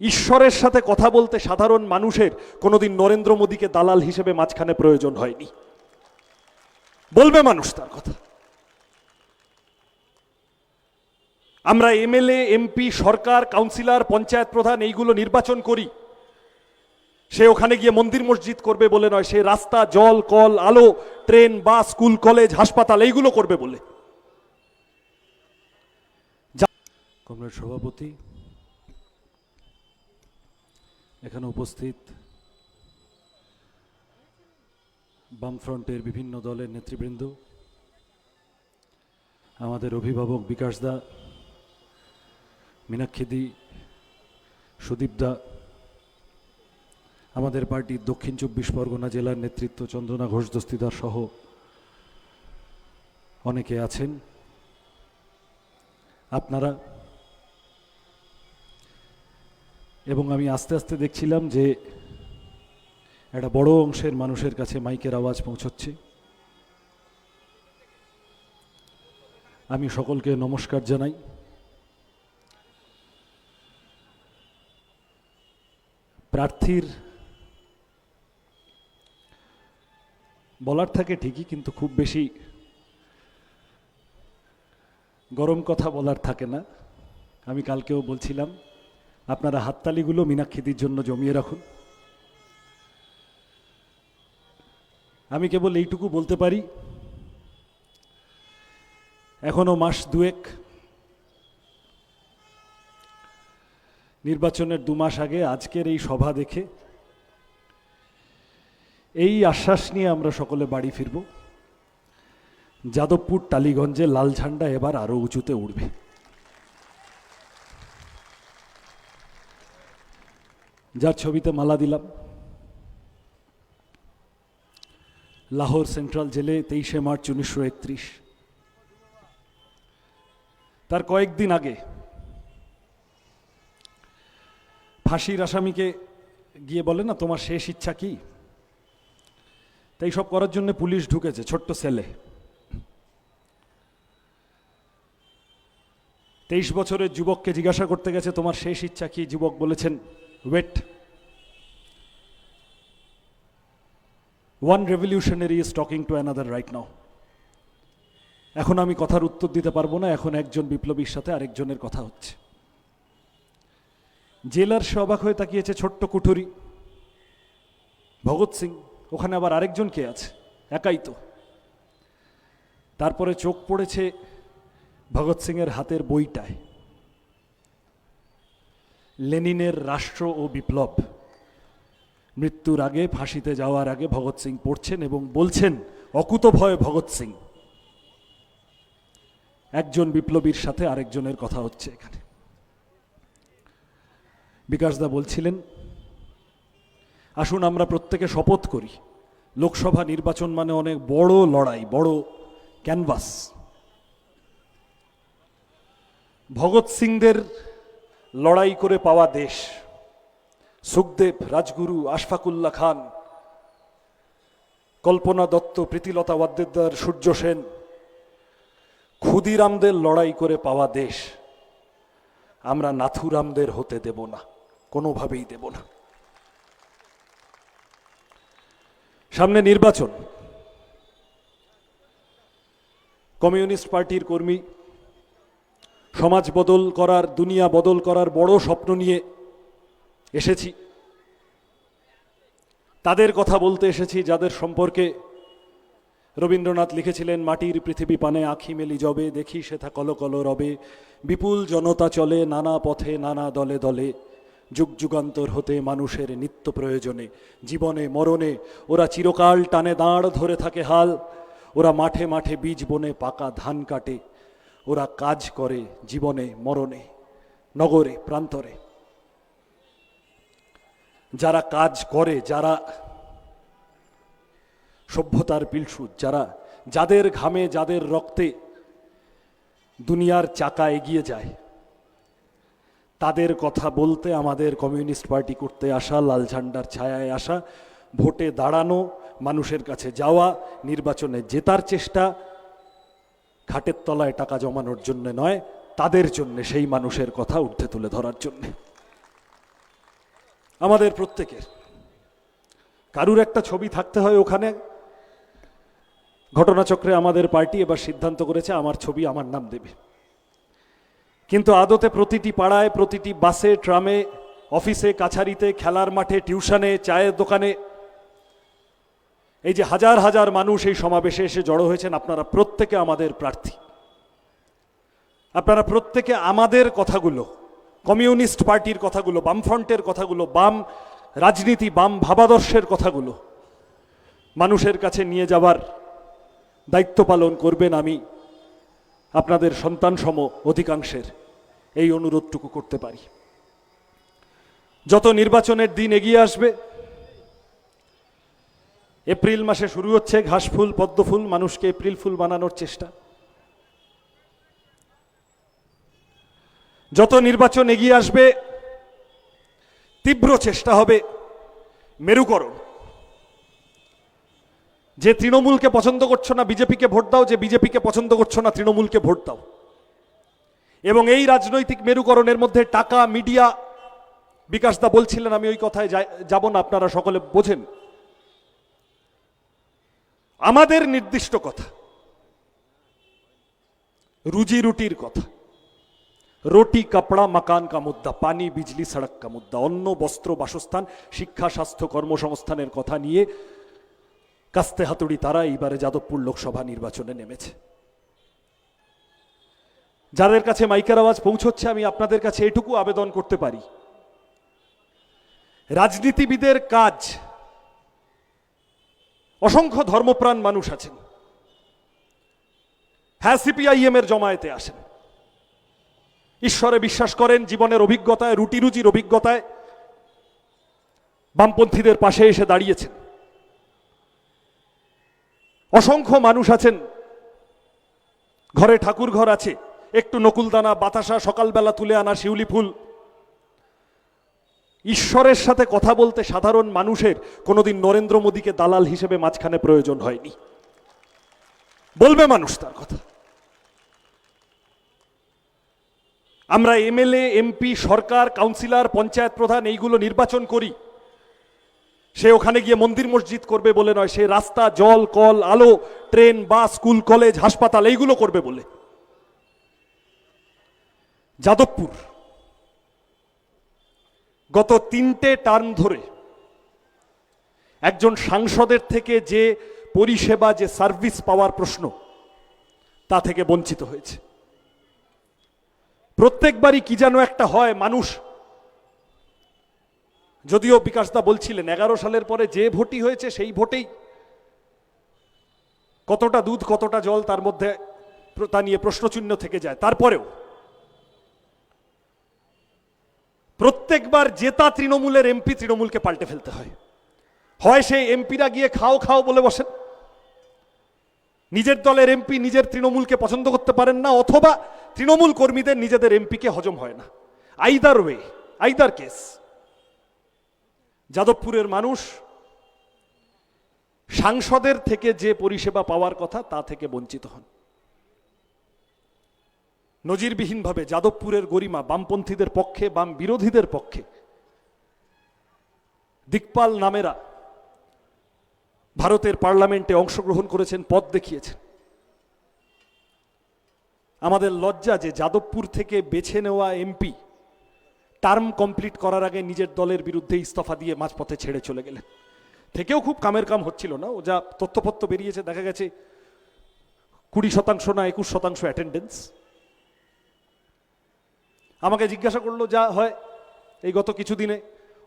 ঈশ্বরের সাথে কথা বলতে সাধারণ মানুষের কোনোদিন নরেন্দ্র মোদীকে দালাল হিসেবে মাঝখানে প্রয়োজন হয়নি। বলবে মানুষ তার কথা। আমরা এমএলএ, এমপি, সরকার, কাউন্সিলর, পঞ্চায়েত প্রধান এইগুলো নির্বাচন করি। সে ওখানে গিয়ে মন্দির মসজিদ করবে বলে নয়, সে রাস্তা, জল, কল, আলো, ট্রেন, বাস, স্কুল, কলেজ, হাসপাতাল এইগুলো করবে বলে। কমরেড সভাপতি এখানে উপস্থিত বামফ্রন্টের বিভিন্ন দলের নেতৃবৃন্দ, আমাদের অভিভাবক বিকাশ দা মীনাক্ষীদি সুদীপ দা, আমাদের পার্টির দক্ষিণ চব্বিশ পরগনা জেলার নেতৃত্ব চন্দ্রনা ঘোষ দস্তিদার সহ অনেকে আছেন। আপনারা এবং আমি আস্তে আস্তে দেখছিলাম যে একটা বড় অংশের মানুষের কাছে মাইকের আওয়াজ পৌঁছচ্ছে। আমি সকলকে নমস্কার জানাই। প্রার্থীর বলার থাকে ঠিকই, কিন্তু খুব বেশি গরম কথা বলার থাকে না। আমি কালকেও বলছিলাম আপনারা হাততালিগুলো মীনাক্ষীদির জন্য জমিয়ে রাখুন। আমি কেবল এইটুকু বলতে পারি, এখনও মাস দুয়েক নির্বাচনের দু মাস আগে আজকের এই সভা দেখে এই আশ্বাস নিয়ে আমরা সকলে বাড়ি ফিরব। যাদবপুর টালিগঞ্জে লাল ঝান্ডা এবার আরও উঁচুতে উঠবে। যার ছবিতে মালা দিলাম। লাহোর সেন্ট্রাল জেলে তেইশে মার্চ উনিশশো একত্রিশ। তার কয়েকদিন আগে ফাঁসির আসামিকে গিয়ে বলে, না, তোমার শেষ ইচ্ছা কি? তাই সব করার জন্য পুলিশ ঢুকেছে, ছোট্ট ছেলে তেইশ বছরের যুবককে জিজ্ঞাসা করতে গেছে, তোমার শেষ ইচ্ছা কি? যুবক বলেছেন wait one revolutionary is talking to another right now এখন আমি কথার উত্তর দিতে পারব না, এখন একজন বিপ্লবীর সাথে আরেকজনের কথা হচ্ছে। জেলার সে অবাক হয়ে তাকিয়েছে ছোট্ট কুঠুরি। ভগৎ সিং, ওখানে আবার আরেকজন কে আছে? একাই তো। তারপরে চোখ পড়েছে ভগৎ সিংয়ের হাতের বইটায়। লেনিনের রাষ্ট্র ও বিপ্লব। মৃত্যুর আগে ফাঁসিতে যাওয়ার আগে ভগৎ সিং পড়ছেন এবং বলছেন, অকুত ভয় ভগৎ সিং। একজন বিপ্লবীর সাথে আরেকজনের কথা হচ্ছে এখানে। বিকাশদা বলছিলেন, আসুন আমরা প্রত্যেকে শপথ করি, লোকসভা নির্বাচন মানে অনেক বড় লড়াই, বড় ক্যানভাস। ভগৎ সিংদের লড়াই করে পাওয়া দেশ। সুখদেব, রাজগুরু আশফাকুল্লা খান, কল্পনা দত্ত, প্রীতিলতা ওয়াদ্দেদার, সূর্য সেন, ক্ষুদিরামদের লড়াই করে পাওয়া দেশ। আমরা নাথুরামদের হতে দেব না, কোনোভাবেই দেব না। সামনে নির্বাচন। কমিউনিস্ট পার্টির কর্মী সমাজ বদল করার, দুনিয়া বদল করার বড় স্বপ্ন নিয়ে এসেছি। তাদের কথা বলতে এসেছি যাদের সম্পর্কে রবীন্দ্রনাথ লিখেছিলেন, মাটির পৃথিবী পানে আখি মেলি জবে, দেখি সেথা কল কল রবে, বিপুল জনতা চলে নানা পথে, নানা দলে দলে, যুগ যুগান্তর হতে মানুষের নিত্য প্রয়োজনে, জীবনে মরণে, ওরা চিরকাল টানে দাঁড় ধরে থাকে হাল, ওরা মাঠে মাঠে বীজ বনে পাকা ধান কাটে ওরা কাজ করে জীবনে, মরণে, নগরে, প্রান্তরে। যারা কাজ করে, যারা সভ্যতার পিলসুদ, যারা যাদের ঘামে, যাদের রক্তে দুনিয়ার চাকা এগিয়ে যায়, তাদের কথা বলতে আমাদের কমিউনিস্ট পার্টি করতে আসা, লাল ঝান্ডার ছায়ায় আসা, ভোটে দাঁড়ানো, মানুষের কাছে যাওয়া, নির্বাচনে জেতার চেষ্টা খাটের তলায় টাকা জমানোর জন্য নয়, তাদের জন্য সেই মানুষের কথা ঊর্ধ্বে তুলে ধরার জন্যে। আমাদের প্রত্যেকের, কারুর একটা ছবি থাকতে হয় ওখানে। ঘটনাচক্রে আমাদের পার্টি এবার সিদ্ধান্ত করেছে, আমার ছবি আমার নাম দেবে। কিন্তু আদতে প্রতিটি পাড়ায়, প্রতিটি বাসে, ট্রামে, অফিসে, কাছারিতে, খেলার মাঠে, টিউশনে, চায়ের দোকানে এই যে হাজার হাজার মানুষ এই সমাবেশে এসে জড়ো হয়েছেন, আপনারা প্রত্যেকে আমাদের প্রার্থী। আপনারা প্রত্যেকে আমাদের কথাগুলো, কমিউনিস্ট পার্টির কথাগুলো, বামফ্রন্টের কথাগুলো, বাম রাজনীতি, বাম ভাবাদর্শের কথাগুলো মানুষের কাছে নিয়ে যাবার দায়িত্ব পালন করবেন আমি, আপনাদের সন্তানসম অধিকাংশের এই অনুরোধটুকু করতে পারি। যত নির্বাচনের দিন এগিয়ে আসবে এপ্রিল মাসে শুরু হচ্ছে ঘাসফুল পদ্মফুল মানুষকে এপ্রিল ফুল বানানোর চেষ্টা। যত নির্বাচন এগিয়ে আসবে, তীব্র চেষ্টা হবে মেরুকরণ। যে তৃণমূলকে পছন্দ করছ না, বিজেপিকে ভোট দাও, যে বিজেপিকে পছন্দ করছ না, তৃণমূলকে ভোট দাও। এবং এই রাজনৈতিক মেরুকরণের মধ্যে টাকা, মিডিয়া, বিকাশ দা বলছিলেন, আমি ওই কথায় যাব না, আপনারা সকলে বোঝেন। আমাদের নির্দিষ্ট কথা। রুজি রুটির কথা। রুটি, কাপড়া, মাকান কা মুদ্দা, পানি, বিজলি, সড়ক কা মুদ্দা, অন্ন, বস্ত্র, বাসস্থান, শিক্ষা, স্বাস্থ্য, কর্মসংস্থানের কথা নিয়ে কাস্তে হাতুড়ি তারা এইবারে যাদবপুর লোকসভা নির্বাচনে নেমেছে। যাদের কাছে মাইকের আওয়াজ পৌঁছচ্ছে, আমি আপনাদের কাছে এটুকু আবেদন করতে পারি। রাজনীতিবিদের কাজ অসংখ্য ধর্মপ্রাণ মানুষ আছেন। হ্যাঁ সিপিআইএম এর জমায়েতে আসেন। ঈশ্বরে বিশ্বাস করেন, জীবনের অভিজ্ঞতায় রুটি রুজির অভিজ্ঞতায় বামপন্থীদের পাশে এসে দাঁড়িয়েছেন। অসংখ্য মানুষ আছেন। ঘরে ঠাকুর ঘর আছে। একটু নকুলদানা, বাতাসা, সকালবেলা তুলে আনা শিউলি ফুল ঈশ্বরের সাথে কথা বলতে সাধারণ মানুষের কোনোদিন নরেন্দ্র মোদীকে দালাল হিসেবে মাঝখানে প্রয়োজন হয়নি। বলবে মানুষ তার কথা। আমরা এমএলএ, এমপি, সরকার, কাউন্সিলর, পঞ্চায়েত প্রধান এইগুলো নির্বাচন করি। সে ওখানে গিয়ে মন্দির মসজিদ করবে বলে নয়, সে রাস্তা, জল, কল, আলো, ট্রেন, বাস, স্কুল, কলেজ, হাসপাতাল এইগুলো করবে বলে। যাদবপুর গত তিনটে টার্ম ধরে একজন সাংসদের থেকে যে পরিষেবা, যে সার্ভিস পাওয়ার প্রশ্ন, তা থেকে বঞ্চিত হয়েছে। প্রত্যেকবারই কি যেন একটা হয় মানুষ, যদিও বিকাশদা বলছিলেন, এগারো সালের পরে যে ভোটই হয়েছে সেই ভোটেই কতটা দুধ, কতটা জল তার মধ্যে তা নিয়ে প্রশ্নচিহ্ন থেকে যায়। তারপরেও প্রত্যেকবার জেতা তৃণমূলের এমপি তৃণমূলকে পাল্টে ফেলতে হয়। হয় সেই এমপিরা গিয়ে খাও খাও বলে বসেন। নিজের দলের এমপি নিজের তৃণমূলকে পছন্দ করতে পারেন না, অথবা তৃণমূল কর্মীদের নিজেদের এমপিকে হজম হয় না। আইদার ওয়ে আইদার কেস যাদবপুরের মানুষ সাংসদের থেকে যে পরিষেবা পাওয়ার কথা তা থেকে বঞ্চিত হন। নজিরবিহীনভাবে যাদবপুরের গরিমা বামপন্থীদের পক্ষে, বাম বিরোধীদের পক্ষে। দিকপাল নামেরা ভারতের পার্লামেন্টে অংশগ্রহণ করেছেন, পদ দেখিয়েছেন। আমাদের লজ্জা যে যাদবপুর থেকে বেছে নেওয়া এমপি টার্ম কমপ্লিট করার আগে নিজের দলের বিরুদ্ধে ইস্তফা দিয়ে মাঝপথে ছেড়ে চলে গেলেন। থেকেও খুব কামের কাম হচ্ছিল না, ও যা তথ্যপত্র বেরিয়েছে, দেখা গেছে কুড়ি শতাংশ না একুশ শতাংশ অ্যাটেন্ডেন্স আমাকে জিজ্ঞাসা করল, যা হয় এই গত কিছুদিনে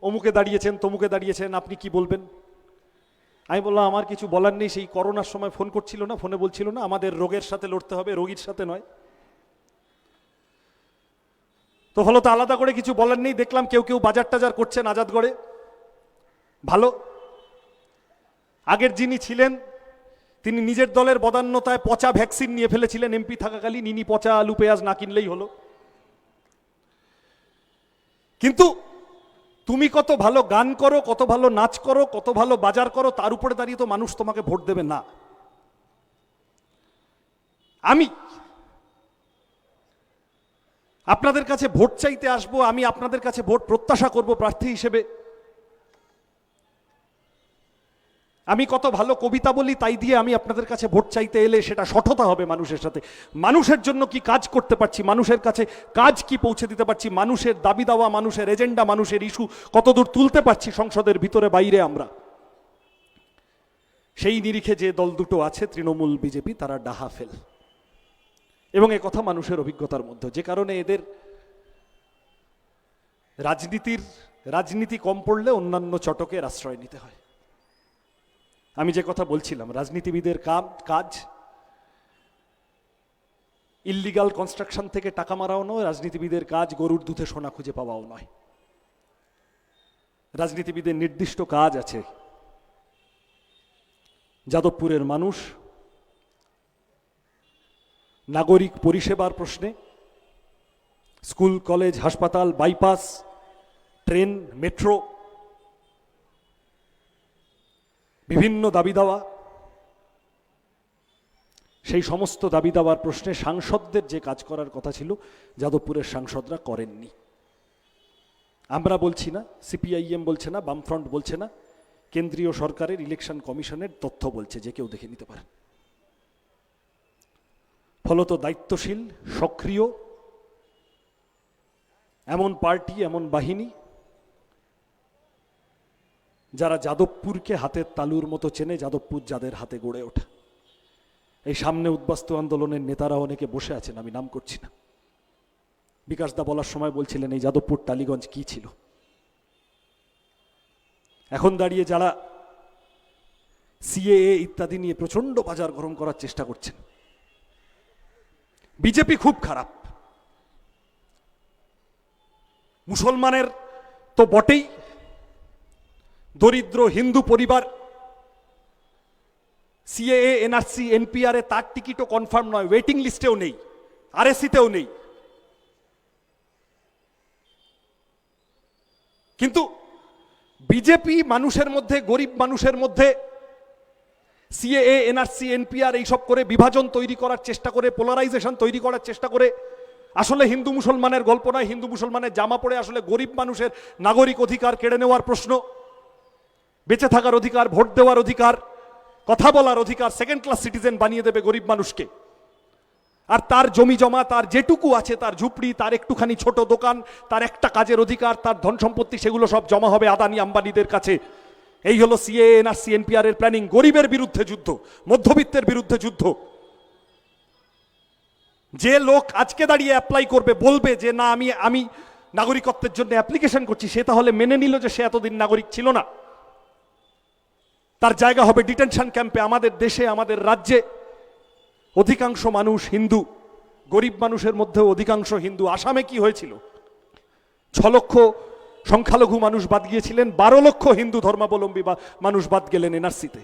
অমুকে দাঁড়িয়েছেন, তমুকে দাঁড়িয়েছেন, আপনি কি বলবেন? আমি বললাম, আমার কিছু বলার নেই, সেই করোনার সময় ফোন করছিল না, ফোনে বলছিল না, আমাদের রোগের সাথে লড়তে হবে, রোগীর সাথে নয়। তো ফলত আলাদা করে কিছু বলার নেই, দেখলাম কেউ কেউ বাজার টাজার করছেন আজাদগড়ে ভালো। আগের যিনি ছিলেন, তিনি নিজের দলের বদান্যতায় পচা ভ্যাকসিন নিয়ে ফেলেছিলেন, এমপি থাকাকালীন, ইনি পচা আলু পেঁয়াজ না কিনলেই হলো। কিন্তু তুমি কত ভালো গান করো, কত ভালো নাচ করো, কত ভালো বাজার করো, তার উপরে দাঁড়িয়ে তো মানুষ তোমাকে ভোট দেবে না। আমি আপনাদের কাছে ভোট চাইতে আসব, আমি আপনাদের কাছে ভোট প্রত্যাশা করব প্রার্থী হিসেবে। আমি কত ভালো কবিতা বলি, তাই দিয়ে আমি আপনাদের কাছে ভোট চাইতে এলে সেটা সঠতা হবে মানুষের সাথে। মানুষের জন্য কি কাজ করতে পারছি, মানুষের কাছে কাজ কি পৌঁছে দিতে পারছি, মানুষের দাবি দাওয়া, মানুষের এজেন্ডা, মানুষের ইস্যু কতদূর তুলতে পারছি সংসদের ভিতরে বাইরে আমরা? সেই নিরিখে যে দল দুটো আছে, তৃণমূল, বিজেপি, তারা ডাহা ফেল। এবং এ কথা মানুষের অভিজ্ঞতার মধ্যে, যে কারণে এদের রাজনীতির, রাজনীতি কম পড়লে অন্যান্য চটকের আশ্রয় নিতে হয়। আমি যে কথা বলছিলাম, রাজনীতিবিদের কাজ ইল্লিগাল কনস্ট্রাকশন থেকে টাকা মারাও নয়, রাজনীতিবিদের কাজ গরুর দুধে সোনা খুঁজে পাওয়াও নয়। রাজনীতিবিদের নির্দিষ্ট কাজ আছে। যাদবপুরের মানুষ, নাগরিক পরিষেবার প্রশ্নে, স্কুল, কলেজ, হাসপাতাল, বাইপাস, ট্রেন, মেট্রো বিভিন্ন দাবি দাওয়া। সেই সমস্ত দাবি দাওয়ার প্রশ্নে সাংসদদের যে কাজ করার কথা ছিল, যাদবপুরের সাংসদরা করেননি। আমরা বলছি না, সিপিআইএম বলছে না, বামফ্রন্ট বলছে না, কেন্দ্রীয় সরকারের ইলেকশন কমিশনের তথ্য বলছে যে কেউ দেখে নিতে পারেন ফলত দায়িত্বশীল, সক্রিয়, এমন পার্টি, এমন বাহিনী যারা যাদবপুরকে হাতের তালুর মতো চেনে, যাদবপুর যাদের হাতে গড়ে ওঠা। এই সামনে উদ্বাস্তু আন্দোলনের নেতারা অনেকে বসে আছেন, আমি নাম করছি না। বিকাশদা বলার সময় বলছিলেন, এই যাদবপুর টালিগঞ্জ কি ছিল? এখন দাঁড়িয়ে যারা সিএএ ইত্যাদি নিয়ে প্রচণ্ড বাজার গরম করার চেষ্টা করছেন। বিজেপি খুব খারাপ। মুসলমানের তো বটেই দরিদ্র হিন্দু পরিবার সিএএ এনআরসি এনপিআর তার টিকিটও কনফার্ম নয় ওয়েটিং লিস্টেও নেই আরএসিতেও নেই। কিন্তু বিজেপি মানুষের মধ্যে, গরিব মানুষের মধ্যে সিএএ এনআরসি এনপিআর এইসব করে বিভাজন তৈরি করার চেষ্টা করে পোলারাইজেশন তৈরি করার চেষ্টা করে, আসলে হিন্দু মুসলমানের গল্প নয়, হিন্দু মুসলমানের জামা পড়ে আসলে গরিব মানুষের নাগরিক অধিকার কেড়ে নেওয়ার প্রশ্ন। বেঁচে থাকার অধিকার, ভোট দেওয়ার অধিকার, কথা বলার অধিকার সেকেন্ড ক্লাস সিটিজেন বানিয়ে দেবে গরিব মানুষকে। আর তার জমি জমা, তার যেটুকু আছে, তার ঝুপড়ি, তার একটুখানি ছোট দোকান, তার একটা কাজের অধিকার, তার ধন সম্পত্তি, সেগুলো সব জমা হবে আদানি আম্বানিদের কাছে। এই হলো সিএএন আর সিএনপিআর এর প্ল্যানিং গরিবের বিরুদ্ধে যুদ্ধ, মধ্যবিত্তের বিরুদ্ধে যুদ্ধ। যে লোক আজকে দাঁড়িয়ে অ্যাপ্লাই করবে, বলবে যে, না, আমি আমি নাগরিকত্বের জন্য অ্যাপ্লিকেশন করছি। সে তাহলে মেনে নিল যে সে এতদিন নাগরিক ছিল না। তার জায়গা হবে ডিটেনশন ক্যাম্পে, আমাদের দেশে, আমাদের রাজ্যে। অধিকাংশ মানুষ হিন্দু, গরিব মানুষের মধ্যেও অধিকাংশ হিন্দু। আসামে কি হয়েছিল? ছ লক্ষ সংখ্যালঘু মানুষ বাদ গিয়েছিলেন, বারো লক্ষ হিন্দু ধর্মাবলম্বী বা মানুষ বাদ গেলেন এনআরসিতে।